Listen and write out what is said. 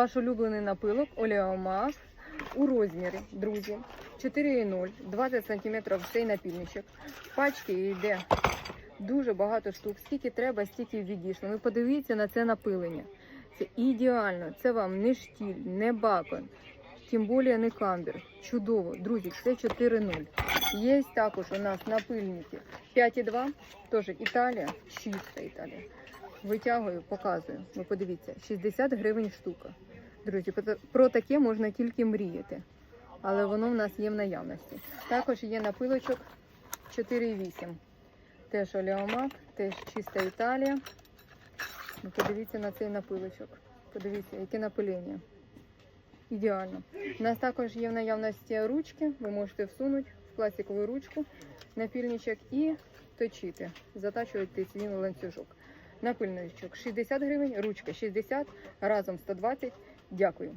Ваш улюблений напилок Олеомах у розмірі, друзі. 4,0, 20 см цей напільничок. В пачці йде дуже багато штук. Скільки треба, стільки відійшло. Ви подивіться на це напилення. Це ідеально. Це вам не штіль, не бакон, тим більше не камбір. Чудово. Друзі, це 4,0. Є також у нас напильники 5,2, теж Італія, чиста Італія. Витягую, показую. Ви подивіться, 60 гривень штука. Друзі, про- таке можна тільки мріяти. Але воно в нас є в наявності. Також є напилочок 4,8. Теж олеомак, теж чиста Італія. Ну, подивіться на цей напилочок. Подивіться, яке напилення. Ідеально. У нас також є в наявності ручки. Ви можете всунути в пластикову ручку напільничок і точити, затачувати свій ланцюжок. Напильничок 60 гривень, ручка 60, разом 120. Дякую.